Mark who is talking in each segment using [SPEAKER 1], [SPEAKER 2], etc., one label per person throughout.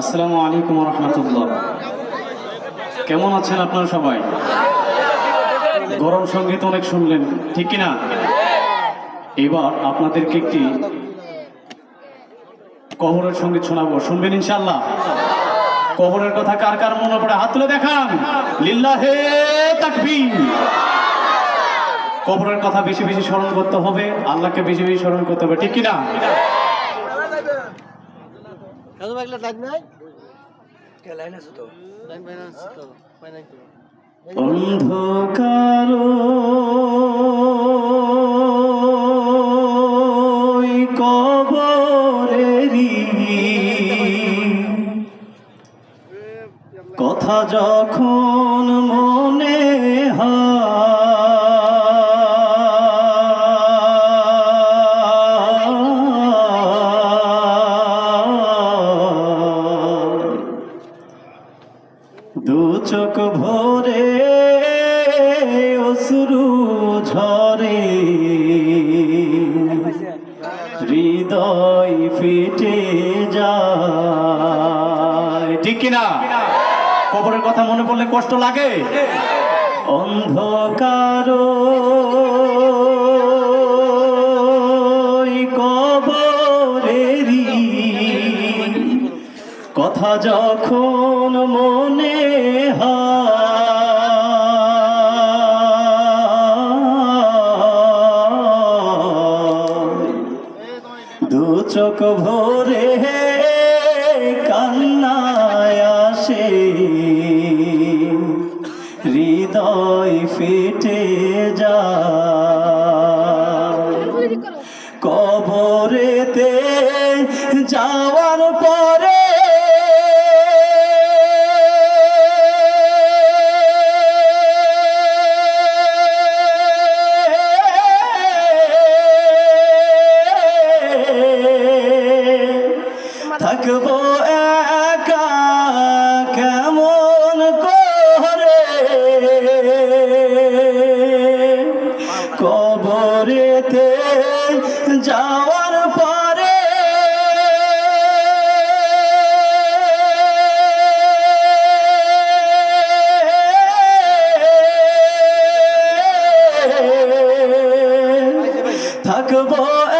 [SPEAKER 1] আসসালামু আলাইকুম রহমতুল্লাহ কেমন আছেন আপনারা সবাই? গরম সংগীত অনেক শুনলেন, ঠিক কিনা? এবার আপনাদেরকে একটি কবরের সংগীত শোনাবো। শুনবেন ইনশাল্লাহ কবরের কথা কার কার মনে পড়ে? হাত তুলে দেখান। লিল্লাহে তাকবীর। কবরের কথা বেশি বেশি স্মরণ করতে হবে আল্লাহকে বেশি বেশি স্মরণ করতে হবে ঠিক কিনা? অন্ধকার কথা যখন মনে হয় চোখ ভরে অশ্রু ঝরে। হৃদয় ফেটে যায়। ঠিক কিনা? কবরের কথা মনে পড়লে কষ্ট লাগে। অন্ধকার কবরেরই কথা যখন দু চোখ ভরে কান্নায় হৃদয় ফেটে যা কবরেতে যাওয়ার পরে থাকব একা কেমন করে? কবরেতে যাওয়ার পরে থাকব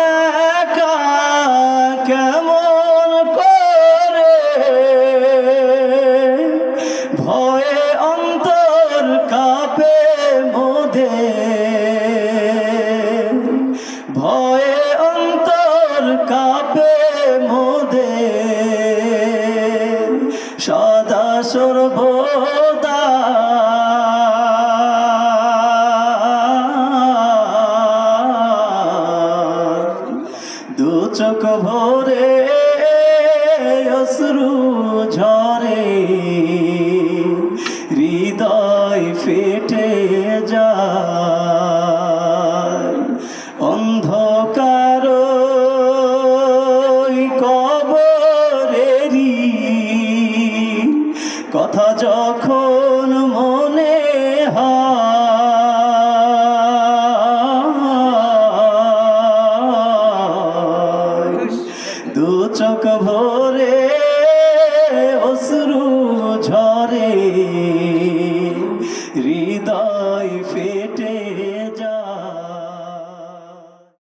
[SPEAKER 1] একা ভয়ে অন্তর কাঁপে মোদে। ভয়ে অন্তর কাঁপে মোদে। সদা সর্বদা। দু চোখ ভরে অশ্রু ঝরে। তখন মনে দু চোখ ভরে অশ্রু ঝরে